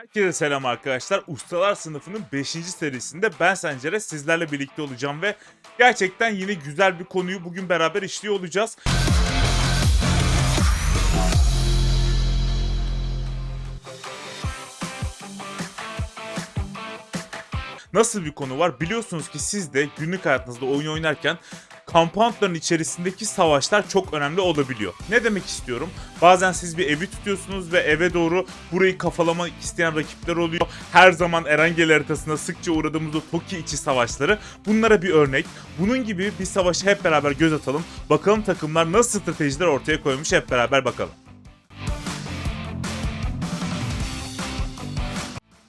Herkese selam arkadaşlar. Ustalar sınıfının 5. serisinde ben Sencer'e sizlerle birlikte olacağım ve gerçekten yine güzel bir konuyu bugün beraber işliyor olacağız. Nasıl bir konu var? Biliyorsunuz ki siz de günlük hayatınızda oyun oynarken compoundların içerisindeki savaşlar çok önemli olabiliyor. Ne demek istiyorum? Bazen siz bir evi tutuyorsunuz ve eve doğru burayı kafalamak isteyen rakipler oluyor. Her zaman Erangel haritasında sıkça uğradığımız o Toki içi savaşları. Bunlara bir örnek. Bunun gibi bir savaşı hep beraber göz atalım. Bakalım takımlar nasıl stratejiler ortaya koymuş hep beraber bakalım.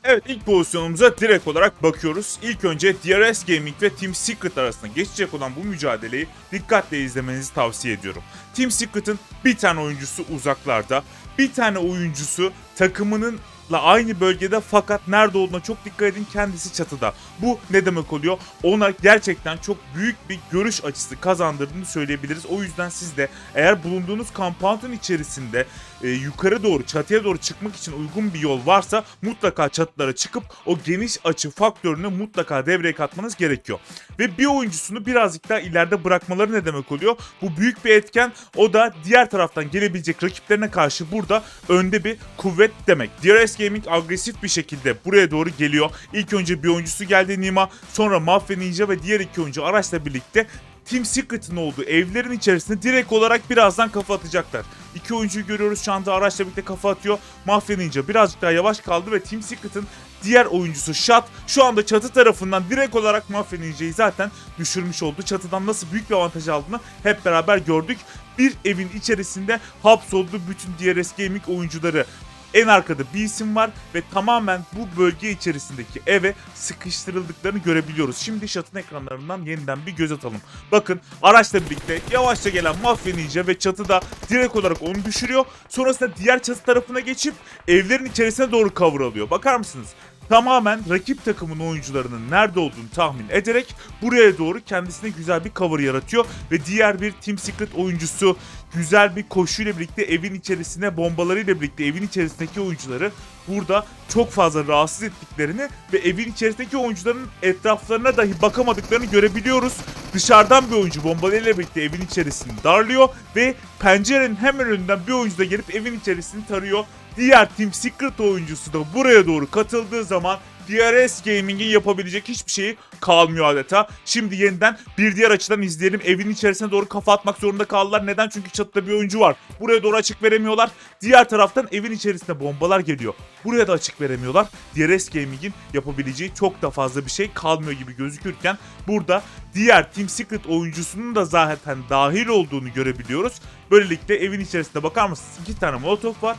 Evet ilk pozisyonumuza direkt olarak bakıyoruz. İlk önce DRS Gaming ve Team Secret arasında geçecek olan bu mücadeleyi dikkatle izlemenizi tavsiye ediyorum. Team Secret'ın bir tane oyuncusu uzaklarda, bir tane oyuncusu takımının aynı bölgede fakat nerede olduğuna çok dikkat edin kendisi çatıda. Bu ne demek oluyor? Ona gerçekten çok büyük bir görüş açısı kazandırdığını söyleyebiliriz. O yüzden siz de eğer bulunduğunuz compound'un içerisinde e, yukarı doğru çatıya doğru çıkmak için uygun bir yol varsa mutlaka çatılara çıkıp o geniş açı faktörünü mutlaka devreye katmanız gerekiyor. Ve bir oyuncusunu birazcık daha ileride bırakmaları ne demek oluyor? Bu büyük bir etken. O da diğer taraftan gelebilecek rakiplerine karşı burada önde bir kuvvet demek. DRS Gaming agresif bir şekilde buraya doğru geliyor. İlk önce bir oyuncusu geldi Nima, sonra Mafya Ninja ve diğer iki oyuncu araçla birlikte Team Secret'ın olduğu evlerin içerisinde direkt olarak birazdan kafa atacaklar. İki oyuncuyu görüyoruz şu anda araçla birlikte kafa atıyor. Mafya Ninja birazcık daha yavaş kaldı ve Team Secret'ın diğer oyuncusu Shot şu anda çatı tarafından direkt olarak Mafya Ninja'yı zaten düşürmüş oldu. Çatıdan nasıl büyük bir avantaj aldığını hep beraber gördük. Bir evin içerisinde hapsoldu bütün DRS Gaming oyuncuları en arkada bir isim var ve tamamen bu bölge içerisindeki eve sıkıştırıldıklarını görebiliyoruz. Şimdi şatın ekranlarından yeniden bir göz atalım. Bakın araçla birlikte yavaşça gelen mafya ninja ve çatıda direkt olarak onu düşürüyor. Sonrasında diğer çatı tarafına geçip evlerin içerisine doğru cover alıyor. Bakar mısınız? Tamamen rakip takımın oyuncularının nerede olduğunu tahmin ederek buraya doğru kendisine güzel bir cover yaratıyor ve diğer bir Team Secret oyuncusu güzel bir koşuyla birlikte evin içerisine bombalarıyla birlikte evin içerisindeki oyuncuları burada çok fazla rahatsız ettiklerini ve evin içerisindeki oyuncuların etraflarına dahi bakamadıklarını görebiliyoruz. Dışarıdan bir oyuncu bombalarıyla birlikte evin içerisini darlıyor ve pencerenin hemen önünden bir oyuncu da gelip evin içerisini tarıyor. Diğer Team Secret oyuncusu da buraya doğru katıldığı zaman DRS Gaming'in yapabilecek hiçbir şeyi kalmıyor adeta. Şimdi yeniden bir diğer açıdan izleyelim. Evin içerisine doğru kafa atmak zorunda kaldılar. Neden? Çünkü çatıda bir oyuncu var. Buraya doğru açık veremiyorlar. Diğer taraftan evin içerisinde bombalar geliyor. Buraya da açık veremiyorlar. DRS Gaming'in yapabileceği çok da fazla bir şey kalmıyor gibi gözükürken burada diğer Team Secret oyuncusunun da zaten dahil olduğunu görebiliyoruz. Böylelikle evin içerisinde bakar mısınız? İki tane molotof var.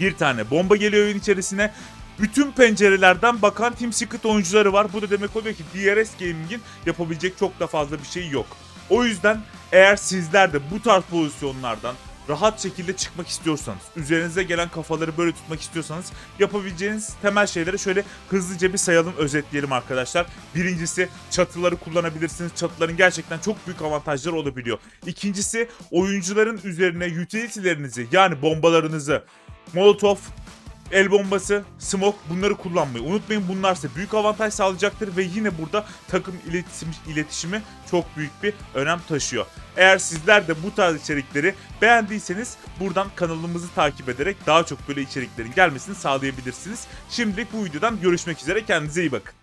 Bir tane bomba geliyor evin içerisine. Bütün pencerelerden bakan Team Secret oyuncuları var. Bu da demek oluyor ki DRS Gaming'in yapabilecek çok da fazla bir şey yok. O yüzden eğer sizler de bu tarz pozisyonlardan rahat şekilde çıkmak istiyorsanız, üzerinize gelen kafaları böyle tutmak istiyorsanız yapabileceğiniz temel şeyleri şöyle hızlıca bir sayalım, özetleyelim arkadaşlar. Birincisi çatıları kullanabilirsiniz. Çatıların gerçekten çok büyük avantajları olabiliyor. İkincisi oyuncuların üzerine utility'lerinizi yani bombalarınızı, Molotov, el bombası, smoke bunları kullanmayı unutmayın. Bunlar size büyük avantaj sağlayacaktır ve yine burada takım iletişim, iletişimi çok büyük bir önem taşıyor. Eğer sizler de bu tarz içerikleri beğendiyseniz buradan kanalımızı takip ederek daha çok böyle içeriklerin gelmesini sağlayabilirsiniz. Şimdilik bu videodan görüşmek üzere kendinize iyi bakın.